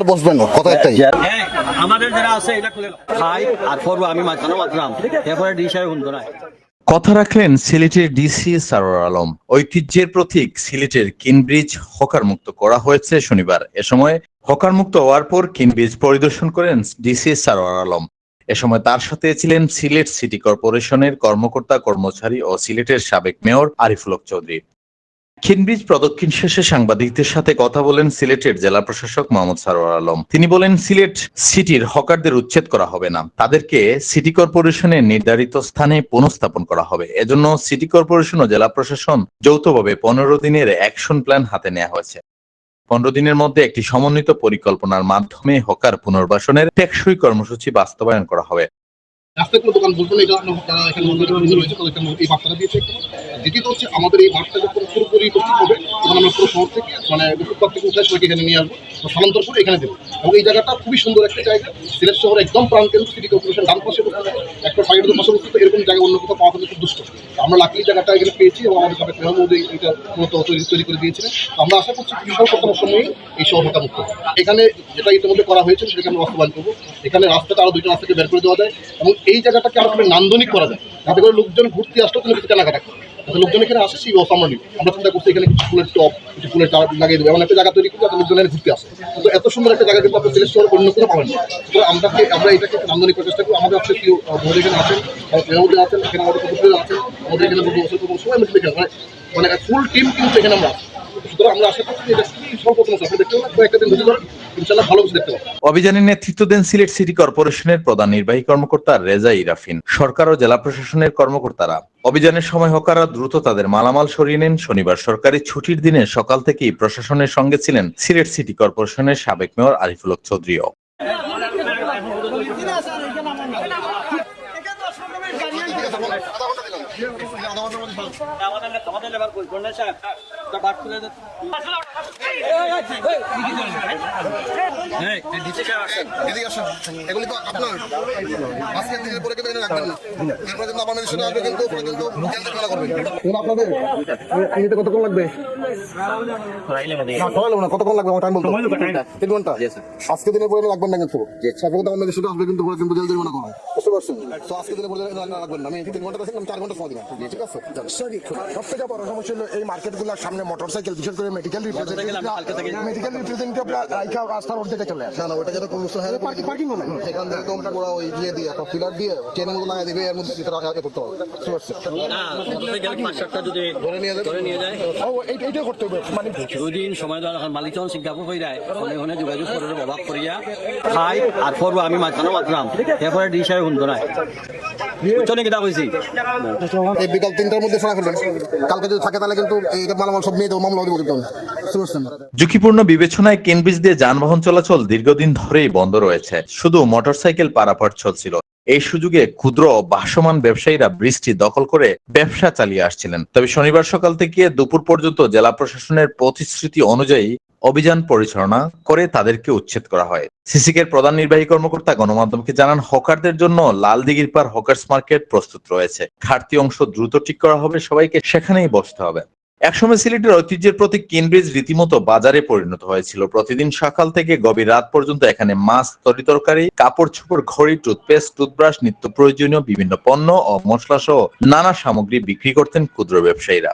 আর বসবেন না কথা একটাই। হ্যাঁ, আমাদের যারা আছে এটা খুলে খাই আর করব আমি মাঝখানে মাত্রাম এরপরে ডিশ আর হুন্দো নাই কথা রাখলেন সিলেটের ডিসি সারোয়ার আলম। ঐতিহ্যের প্রতীক সিলেটের কিনব্রিজ হকার মুক্ত করা হয়েছে শনিবার। এ সময় হকার মুক্ত হওয়ার পর কিনব্রিজ পরিদর্শন করেন ডিসি সারোয়ার আলম। এ সময় তার সাথে ছিলেন সিলেট সিটি কর্পোরেশনের কর্মকর্তা কর্মচারী ও সিলেটের সাবেক মেয়র আরিফুলক চৌধুরী। খিনব্রিজ প্রদক্ষিণ শেষে সাংবাদিকদের সাথে কথা বলেন সিলেটের জেলা প্রশাসক মোহাম্মদ সারোয়ার আলম। তিনি বলেন, সিলেট সিটির হকারদের উচ্ছেদ করা হবে না। তাদেরকে সিটি কর্পোরেশনের নির্ধারিত স্থানে পুনঃস্থাপন করা হবে। এজন্য সিটি কর্পোরেশন ও জেলা প্রশাসন যৌথভাবে পনেরো দিনের অ্যাকশন প্ল্যান হাতে নেওয়া হয়েছে। পনেরো দিনের মধ্যে একটি সমন্বিত পরিকল্পনার মাধ্যমে হকার পুনর্বাসনের টেকসই কর্মসূচি বাস্তবায়ন করা হবে। রাস্তায় কোনো দোকান বলব না, এটা তারা এখানে রয়েছে তাদেরকে আমরা এই বার্তাটা দিয়েছি দ্বিতীয়ত হচ্ছে, আমাদের এই বার্তা যখন পুরোপুরি প্রস্তুত হবে, তখন আমরা পুরো শহর থেকে মানে ফুটপাথ থেকে উঠে সবাইকে এখানে নিয়ে আসব। স্থানান্তর করে এখানে দেবো। এবং এই জায়গাটা খুবই সুন্দর একটা জায়গা। সিলেট শহর একদম প্রাণকেন্দ্র সিটি কর্পোরেশন ডান পাশে একটা সাইডের পাশে অবস্থিত এরকম জায়গা অন্য কোথাও পাওয়া খুব দুষ্ট। আমরা লাকলি জায়গাটা এখানে পেয়েছি এবং আমাদের সাথে মেহমুদ এই- এটা মূলত তৈরি তৈরি করে দিয়েছিলেন। আমরা আশা করছি বিশাল প্রথম সময়ে এই শহরটা মুক্ত এখানে যেটা ইতিমধ্যে করা হয়েছে, সেটাকে আমরা বাস্তবায়ন করব। এখানে রাস্তাটা আরও দুইটা রাস্তাকে বের করে দেওয়া যায়। এবং এই জায়গাটাকে আরও নান্দনিক করা যায়। যাতে করে লোকজন ঘুরতে আসলেও কোনো কিছু কেনাকাটা করে লোকজন এখানে আসে, সেই ব্যবস্থা আমরা চিন্তা করছি এখানে কিছু ফুলের টপ কিছু ফুলের চারা লাগিয়ে দেবো। এমন একটা জায়গা তৈরি করে যাতে লোকজন ঘুরতে আসে কিন্তু এত সুন্দর একটা জায়গা কিন্তু আপনার সিলেট শহরে অন্য কোনো পাবেন না আমরা আমরা এটাকে নান্দনিক করার চেষ্টা করি আমাদের কেউ বন্ধু এখানে আছেন আছেন, এখানে আমাদের আছেন, আমাদের এখানে বন্ধু বছর মানে মানে ফুল টিম কিন্তু এখানে আমরা সুতরাং আমরা আশা করছি এটা সর্বপ্রথম আপনি দেখতে পাবেন কয়েকটা দিন ধরে অভিযানের নেতৃত্ব দেন সিলেট সিটি কর্পোরেশনের প্রধান নির্বাহী কর্মকর্তা রেজা ইরাফিন সরকার ও জেলা প্রশাসনের কর্মকর্তারা অভিযানের সময় হকাররা দ্রুত তাদের মালামাল সরিয়ে নেন। শনিবার সরকারি ছুটির দিনে সকাল থেকেই প্রশাসনের সঙ্গে ছিলেন সিলেট সিটি কর্পোরেশনের সাবেক মেয়র আরিফুল চৌধুরীও। কতক্ষণ লাগবে না, কতক্ষণ তিন ঘণ্টা আজকে দিনের পরে রাখবেন না, কিন্তু তারপর কিন্তু দেশে আসবে, কিন্তু কিন্তু জলদি মনে করা হয়। বুঝতে আজকে দিনের পরে রাখবেন না আমি তিন ঘণ্টা, চার ঘণ্টা সময় দিলাম। ঠিক আছে? সরি। সব থেকে বড় সমস্যা হলো এই মার্কেটগুলোর সামনে মোটরসাইকেল বিশেষ করে মেডিকেল মেডিকেল রিপ্রেজেন্টেটিভ রাইখা রাস্তার অর্ধেকে চলে আসে। না না ওটা যেন কোনো হয় পার্কিং পার্কিং নাই সেখান থেকে তো ওটা ওরা ওই দিয়ে দিয়ে একটা ফিলার দিয়ে চেনের মতো দিবে এর মধ্যে ভিতরে রাখা করতে হবে। না মোটরসাইকেল পাঁচ যদি ধরে নিয়ে যাবে। ধরে নিয়ে যায়। ও এই- করতে হবে মানে সময় দেওয়া এখন মালিক যখন সিঙ্গাপুর হয়ে যায়। যোগাযোগ অভাব করিয়া খাই আর আমি মাঝখানে মাত্রাম এরপরে ডিশ আর হুন্দো নাই বুঝছ নাকি তা কইছি? এই বিকাল তিনটার মধ্যে ছড়া ফেলবেন। কালকে যদি থাকে তাহলে কিন্তু এই মালামাল সব নিয়ে দেবো মামলা দেবো কিন্তু। ঝুঁকিপূর্ণ বিবেচনায় কেনব্রিজ দিয়ে যানবাহন চলাচল দীর্ঘদিন ধরেই বন্ধ রয়েছে। শুধু মোটরসাইকেল পারাপার চলছিল। এই সুযোগে ক্ষুদ্র ও ভাসমান ব্যবসায়ীরা বৃষ্টি দখল করে ব্যবসা চালিয়ে আসছিলেন। তবে শনিবার সকাল থেকে দুপুর পর্যন্ত জেলা প্রশাসনের প্রতিশ্রুতি অনুযায়ী অভিযান পরিচালনা করে তাদেরকে উচ্ছেদ করা হয়। সিসিকের প্রধান নির্বাহী কর্মকর্তা গণমাধ্যমকে জানান, হকারদের জন্য লাল দিঘির পার হকার্স মার্কেট প্রস্তুত রয়েছে। ঘাটতি অংশ দ্রুত ঠিক করা হবে, সবাইকে সেখানেই বসতে হবে। একসময় সিলেটের ঐতিহ্যের প্রতি কেনব্রিজ রীতিমতো বাজারে পরিণত হয়েছিল। প্রতিদিন সকাল থেকে গভীর রাত পর্যন্ত এখানে মাছ তরিতরকারি কাপড় চোপড়, ঘড়ি, টুথপেস্ট, টুথব্রাশ, নিত্য প্রয়োজনীয় বিভিন্ন পণ্য ও মশলা সহ নানা সামগ্রী বিক্রি করতেন ক্ষুদ্র ব্যবসায়ীরা।